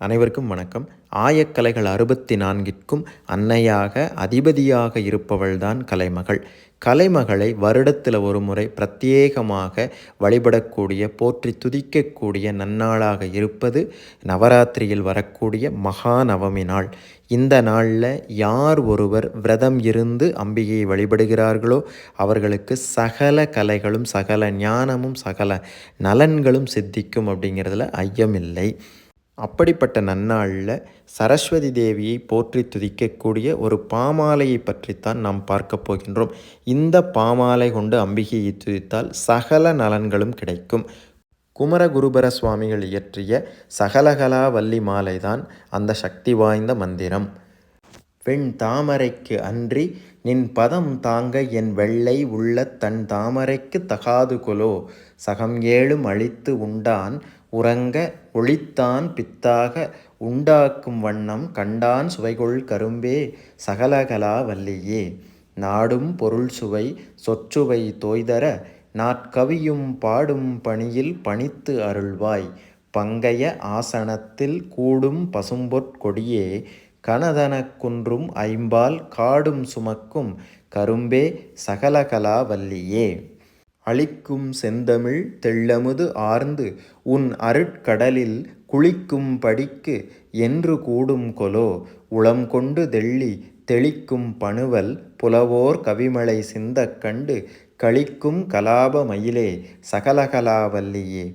அனைவருக்கும் வணக்கம். ஆயக்கலைகள் அறுபத்தி நான்கிற்கும் அன்னையாக அதிபதியாக இருப்பவள்தான் கலைமகள். கலைமகளை வருடத்தில் ஒரு முறை பிரத்யேகமாக வழிபடக்கூடிய போற்றி துதிக்கக்கூடிய நன்னாளாக இருப்பது நவராத்திரியில் வரக்கூடிய மகா நவமி நாள். இந்த நாளில் யார் ஒருவர் விரதம் இருந்து அம்பிகையை வழிபடுகிறார்களோ அவர்களுக்கு சகல கலைகளும் சகல ஞானமும் சகல நலன்களும் சித்திக்கும் அப்படிங்கிறதுல ஐயமில்லை. அப்படிப்பட்ட நன்னாளில் சரஸ்வதி தேவியை போற்றி துதிக்கக்கூடிய ஒரு பாமாலையை பற்றித்தான் நாம் பார்க்க போகின்றோம். இந்த பாமாலை கொண்டு அம்பிகையை துதித்தால் சகல நலன்களும் கிடைக்கும். குமரகுருபர சுவாமிகள் இயற்றிய சகலகலா வள்ளி மாலைதான் அந்த சக்தி வாய்ந்த மந்திரம். வெண் தாமரைக்கு அன்றி நின் பதம் தாங்க என் வெள்ளை உள்ள தன் தாமரைக்கு தகாது கொலோ. சகம் ஏழும் அழித்து உண்டான் உறங்க ஒளித்தான் பித்தாக உண்டாக்கும் வண்ணம் கண்டான் சுவைகொள் கரும்பே சகலகலா வல்லியே. நாடும் பொருள் சுவை சொற்சுவை தோய்தர நாட்கவியும் பாடும் பணியில் பணித்து அருள்வாய். பங்கைய ஆசனத்தில் கூடும் பசும்பொற்கொடியே கனதனக்குன்றும் ஐம்பால் காடும் சுமக்கும் கரும்பே சகலகலா வல்லியே. அளிக்கும் செந்தமிழ் தெள்ளமுது ஆர்ந்து உன் அருட்கடலில் குளிக்கும் படிக்கு என்று கூடும் கொலோ. உளம் கொண்டு தெள்ளி தெளிக்கும் பணுவல் புலவோர் கவிமலை சிந்தக் கண்டு களிக்கும் கலாப மயிலே சகலகலாவல்லியே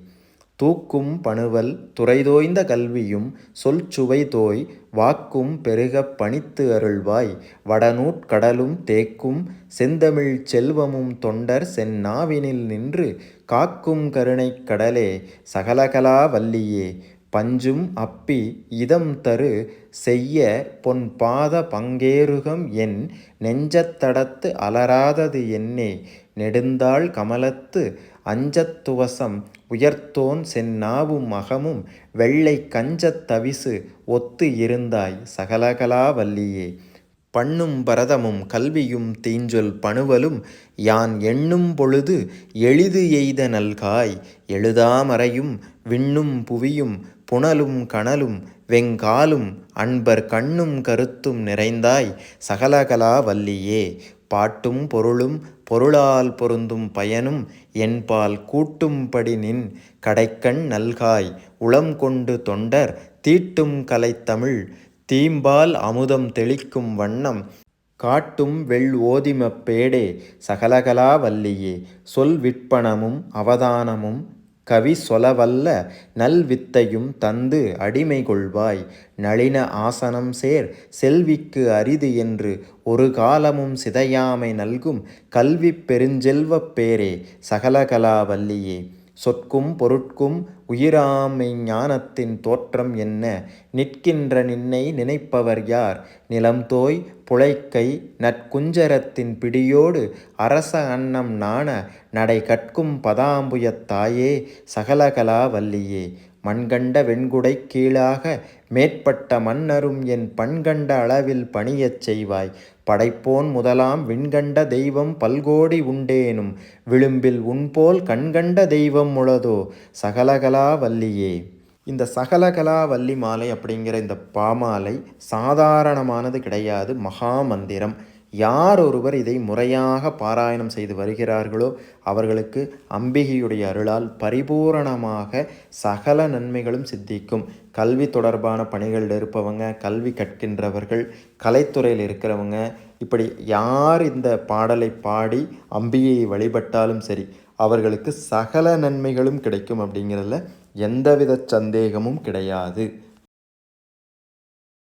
தூக்கும் பணுவல் துறைதோய்ந்த கல்வியும் சொல் சுவைதோய் வாக்கும் பெருகப் பணித்து அருள்வாய். வடநூற்கடலும் தேக்கும் செந்தமிழ் செல்வமும் தொண்டர் செந்நாவினில் நின்று காக்கும் கருணைக் கடலே சகலகலா வல்லியே. பஞ்சும் அப்பி இதம் தரு செய்ய பொன் பாத பங்கேருகம் என் நெஞ்சத்தடத்து அலராதது என்னே. நெடுந்தாள் கமலத்து அஞ்சத்துவசம் உயர்த்தோன் செந்நாவும் மகமும் வெள்ளை கஞ்சத் தவிசு ஒத்து இருந்தாய் சகலகலா வல்லியே. பண்ணும் பரதமும் கல்வியும் தீஞ்சொல் பணுவலும் யான் எண்ணும் பொழுது எளிது எய்த நல்காய் எழுதாமறையும் விண்ணும் புவியும் புனலும் கனலும் வெங்காலும் அன்பர் கண்ணும் கருத்தும் நிறைந்தாய் சகலகலா வல்லியே. பாட்டும் பொருளும் பொருளால் பொருந்தும் பயனும் என்பால் கூட்டும்படி நின் கடைக்கண் நல்காய் உளம் கொண்டு தொண்டர் தீட்டும் கலைத்தமிழ் தீம்பால் அமுதம் தெளிக்கும் வண்ணம் காட்டும் வெள் ஓதிமப் பேடே சகலகலா வல்லியே சொல் விற்பனமும் அவதானமும் கவி சொலவல்ல நல்வித்தையும் தந்து அடிமை கொள்வாய். நளின ஆசனம் சேர் செல்விக்கு அரிது என்று ஒரு காலமும் சிதையாமை நல்கும் கல்வி பெருஞ்செல்வப் பேரே சகலகலாவல்லியே சொற்கும் பொருட்கும் உயிராமை ஞானத்தின் தோற்றம் என்ன? நிற்கின்ற நின்னை நினைப்பவர் யார்? நிலம் தோய் புழைக்கை நற்குஞ்சரத்தின் பிடியோடு அரச அன்னம் நாண நடை கற்கும் பதாம்புயத்தாயே சகலகலா வல்லியே. மண்கண்ட வெண்குடை கீழாக மேற்பட்ட மன்னரும் என் பண்கண்ட அளவில் பணியச் செய்வாய். படைப்போன் முதலாம் விண்கண்ட தெய்வம் பல்கோடி உண்டேனும் விளிம்பில் உன்போல் கண்கண்ட தெய்வம் உளதோ சகலகலா வல்லியே. இந்த சகலகலா வள்ளி மாலை அப்படிங்கிற இந்த பாமாலை சாதாரணமானது கிடையாது மகா மந்திரம். யார் ஒருவர் இதை முறையாக பாராயணம் செய்து வருகிறார்களோ அவர்களுக்கு அம்பிகையுடைய அருளால் பரிபூரணமாக சகல நன்மைகளும் சித்திக்கும். கல்வி தொடர்பான பணிகளில் இருப்பவங்க கல்வி கற்கின்றவர்கள் கலைத்துறையில் இருக்கிறவங்க இப்படி யார் இந்த பாடலை பாடி அம்பிகையை வழிபட்டாலும் சரி அவர்களுக்கு சகல நன்மைகளும் கிடைக்கும் அப்படிங்கிறதுல எந்தவித சந்தேகமும் கிடையாது.